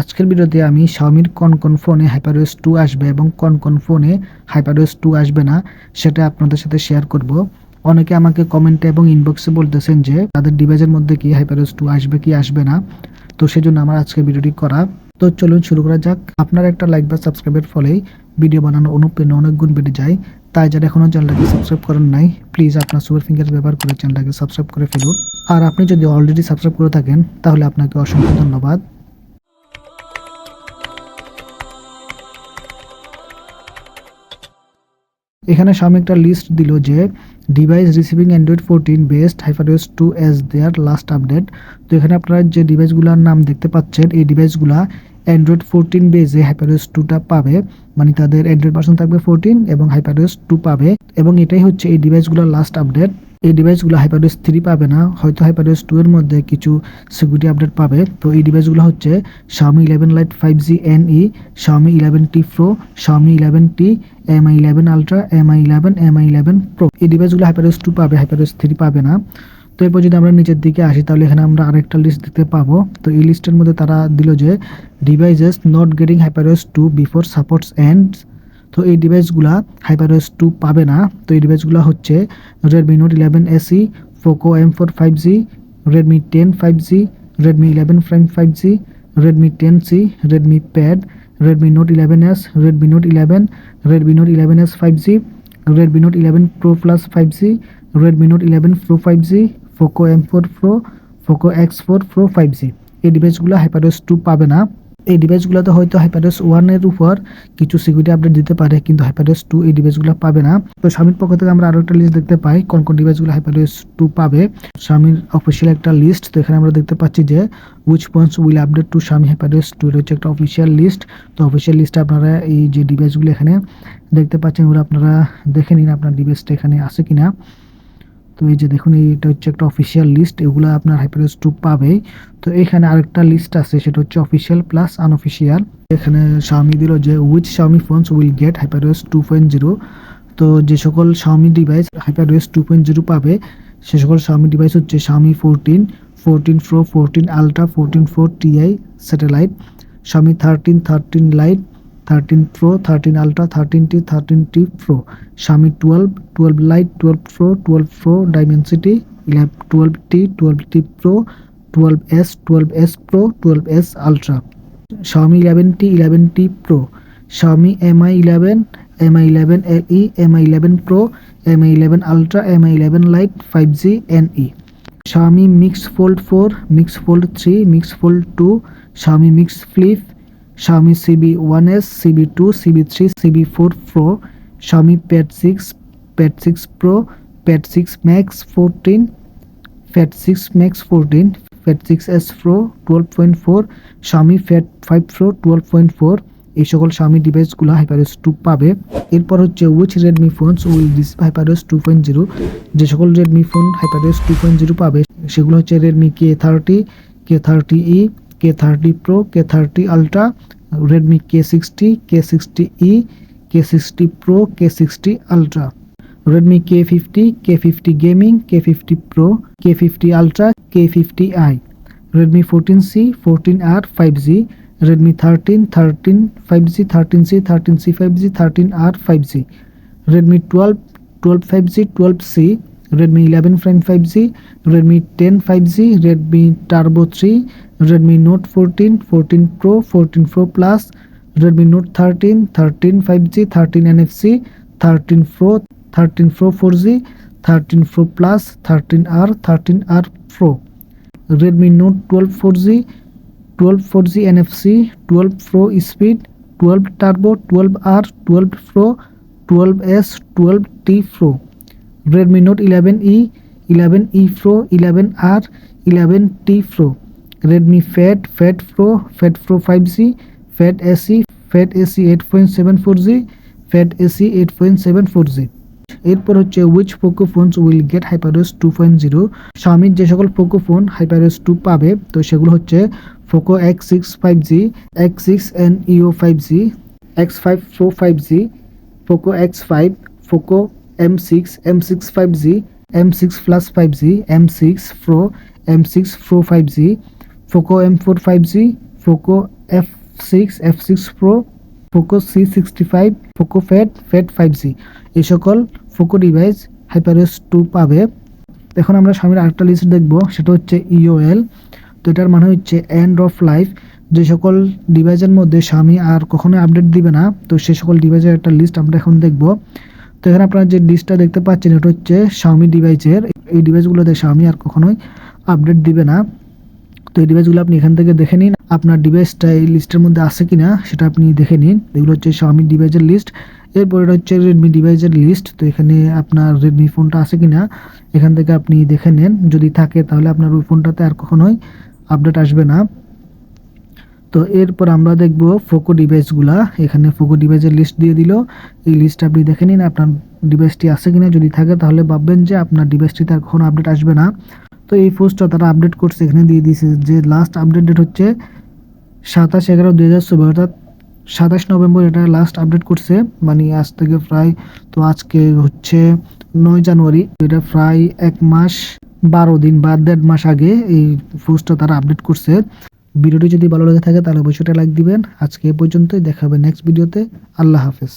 আজকের ভিডিওতে আমি শাওমির কোন কোন ফোনে হাইপারওয়েস টু আসবে এবং কোন কোন ফোনে হাইপারওয়েস টু আসবে না, সেটা আপনাদের সাথে শেয়ার করব। অনেকে আমাকে কমেন্টে এবং ইনবক্সে বলতেছেন যে, তাদের ডিভাইসের মধ্যে কি হাইপারওয়েস টু আসবে কি আসবে না? তো সেজন্য আমার আজকের ভিডিওটি করা। তো চলুন শুরু করা যাক। আপনার একটা লাইক বা সাবস্ক্রাইবের ফলেই ভিডিও বানানো অনুপ্রেরণা অনেক গুণ বেড়ে যায়। তাই যারা এখনও চ্যানেলটাকে সাবস্ক্রাইব করেন নাই প্লিজ আপনার সুপার ফিঙ্গার ব্যবহার করে চ্যানেলটাকে সাবস্ক্রাইব করে ফেলুন। আর আপনি যদি অলরেডি সাবস্ক্রাইব করে থাকেন, তাহলে আপনাকে অসংখ্য ধন্যবাদ। এখানে স্বামী একটা লিস্ট দিল যে device receiving Android fourteen based HyperOS two as their last update তো এখানে আপনারা যে ডিভাইসগুলোর নাম দেখতে পাচ্ছেন, এই ডিভাইসগুলা অ্যান্ড্রয়েড ফোরটিন বেজে হাইপারওয়েস টুটা পাবে। মানে তাদের অ্যান্ড্রয়েড ভার্সন থাকবে ফোরটিন এবং হাইপারওয়েস টু পাবে। এবং এটাই হচ্ছে এই ডিভাইসগুলোর লাস্ট আপডেট এই ডিভাইসগুলো হাইপারওয়েস থ্রি পাবে না, হয়তো হাইপারওয়েস টু এর মধ্যে কিছু সিকিউরিটি আপডেট পাবে। তো এই ডিভাইসগুলো হচ্ছে Xiaomi eleven lite five G N E Xiaomi eleven T pro Xiaomi eleven T M I eleven ultra M I eleven M I eleven pro এই ডিভাইসগুলো হাইপারওয়েস টু পাবে হাইপারওয়েস থ্রি পাবে না। তো এরপর যদি আমরা নিচের দিকে আসি, তাহলে এখানে আমরা আরেকটা লিস্ট দেখতে পাবো। তো এই লিস্টের মধ্যে তারা দিল যে devices not getting HyperOS two before supports ends তো এই ডিভাইসগুলা হাইপারওয়েস টু পাবে না। তো এই ডিভাইসগুলো হচ্ছে Redmi note eleven SE Poco M four five G Redmi ten five G Redmi eleven prime five G Redmi ten C Redmi pad Redmi note eleven S Redmi note eleven Redmi note eleven S five G Redmi note eleven pro plus five G Redmi note eleven pro five G Poco M four pro Poco X four pro five G এই ডিভাইসগুলো হাইপারওয়েস two পাবে না। এই ডিভাইসগুলোতে হয়তো হাইপারওয়েস ওয়ানের উপর কিছু security update দিতে পারে, কিন্তু হাইপারওয়েস টু এই ডিভাইসগুলো পাবে না। তো স্বামীর পক্ষ থেকে আমরা আরও একটা লিস্ট দেখতে পাই, কোন কোন ডিভাইসগুলো হাইপারওয়েস টু পাবে। স্বামীর অফিসিয়াল একটা লিস্ট তো এখানে আমরা দেখতে পাচ্ছি যে which points will update to স্বামী হাইপারওয়েস টু এটা হচ্ছে একটা অফিসিয়াল লিস্ট তো অফিসিয়াল লিস্টে আপনারা এই যে ডিভাইসগুলো এখানে দেখতে পাচ্ছেন, ওগুলো আপনারা দেখে নিন আপনার ডিভাইসটা এখানে আছে কিনা। তো এই যে দেখুন এটা হচ্ছে একটা অফিসিয়াল লিস্ট এগুলো আপনার হাইপারওয়েস টু পাবেই তো এখানে আরেকটা লিস্ট আছে, সেটা হচ্ছে অফিসিয়াল প্লাস আনঅফিসিয়াল এখানে স্বামী দিল যে উইচ স্বামী phones will get HyperOS two point zero তো যে সকল স্বামী ডিভাইস হাইপারওয়েস টু পয়েন্ট জিরো পাবে, সে সকল স্বামী ডিভাইস হচ্ছে স্বামী fourteen fourteen pro fourteen ultra fourteen four TI satellite স্বামী thirteen thirteen light thirteen pro thirteen ultra thirteen T thirteen T pro Shami twelve twelve light twelve pro twelve pro Dimensity ইলেভ twelve T twelve T pro twelve S twelve S pro twelve S ultra Xiaomi eleven T eleven T pro Xiaomi M I eleven M I eleven L E M I eleven pro M I eleven ultra M I eleven lite five G N E Xiaomi Mix Fold 4, Mix Fold 3, Mix Fold 2, Xiaomi Mix Flip, Xiaomi CB1S, CB2, CB3, CB4 Pro, Xiaomi Pad 6, Pad 6 Pro, Pad 6 Max 14, Pad 6 Max 14, Pad 6s Pro 12.4, Xiaomi Pad 5 Pro 12.4 এই সকল Xiaomi ডিভাইসগুলো HyperOS 2 পাবে এরপর হচ্ছে which Redmi phones will this HyperOS 2.0 যে সকল Redmi phone HyperOS 2.0 পাবে সেগুলো হচ্ছে Redmi K thirty K thirty E K thirty pro K thirty ultra Redmi K sixty K sixty E K sixty pro K sixty ultra Redmi K fifty K fifty gaming K fifty pro K fifty ultra K fifty I Redmi fourteen C fourteen R five G Redmi thirteen thirteen five G thirteen C thirteen C five G thirteen R five G Redmi twelve twelve five G twelve C Redmi eleven prime five G Redmi ten five G Redmi turbo three Redmi note fourteen fourteen pro fourteen pro plus Redmi note thirteen thirteen five G thirteen N F C thirteen pro thirteen pro four G thirteen pro plus thirteen R thirteen R pro Redmi note twelve four G twelve four G N F C twelve pro speed twelve turbo twelve R twelve pro twelve S twelve T pro Redmi note eleven E eleven E pro eleven R eleven T pro Redmi pad pad pro pad pro five G pad SE pad SE eight point seven four G pad SE eight point seven four G এরপর হচ্ছে which Poco phones will get HyperOS two point zero স্বামীর যে সকল Poco phone হাইপারওয়েস two পাবে, তো সেগুলো হচ্ছে Poco X six five G X six neo five G X five pro five G Poco X five Poco M six M six five G M six plus five G M six pro M six pro five G Poco M four five G Poco F six F six pro Poco C sixty five Poco pad pad five G এই সকল Poco device হাইপারএস two পাবে। এখন আমরা স্বামীর আরেকটা list দেখব, সেটা হচ্ছে ইওএল তো এটার মানে হচ্ছে এন্ড অফ লাইফ যে সকল ডিভাইসের মধ্যে স্বামী আর কখনোই আপডেট দিবে না, তো সেই সকল ডিভাইসের একটা লিস্ট আমরা এখন দেখব। তো এখানে আপনারা যে লিস্টটা দেখতে পাচ্ছেন, এটা হচ্ছে স্বামী ডিভাইসের এই ডিভাইসগুলোতে স্বামী আর কখনোই আপডেট দিবে না। তো এই ডিভাইসগুলো আপনি এখান থেকে দেখে নিন, আপনার ডিভাইসটা এই লিস্টের মধ্যে আছে কিনা সেটা আপনি দেখে নিন। এগুলো হচ্ছে Xiaomi ডিভাইসের লিস্ট এরপর এটা হচ্ছে রেডমি ডিভাইসের লিস্ট তো এখানে আপনার রেডমি ফোনটা আছে কিনা, এখান থেকে আপনি দেখে নেন। যদি থাকে তাহলে আপনার ওই ফোনটাতে আর কখনোই আপডেট আসবে না। তো এরপর আমরা দেখব ফোকো ডিভাইসগুলা এখানে ফোকো ডিভাইসের লিস্ট দিয়ে দিল। এই লিস্ট আপনি দেখে নিন আপনার ডিভাইসটি আছে কিনা। যদি থাকে তাহলে ভাববেন যে আপনার ডিভাইসটিতে আর কখনো আপডেট আসবে না। তো এই পোস্টটা তারা আপডেট করছে, এখানে দিয়ে দিয়েছে যে লাস্ট আপডেট ডেট হচ্ছে সাতাশ এগারো দুই হাজার চব্বিশ অর্থাৎ সাতাশ নভেম্বর এটা লাস্ট আপডেট করছে। মানে আজ থেকে প্রায়, তো আজকে হচ্ছে নয় জানুয়ারি, এটা প্রায় এক মাস বারো দিন বা দেড় মাস আগে এই পোস্টটা তারা আপডেট করছে। ভিডিওটি যদি ভালো লেগে থাকে তাহলে অবশ্যই লাইক দিবেন। আজকে এ পর্যন্তই দেখা হবে নেক্সট ভিডিওতে আল্লাহ হাফেজ।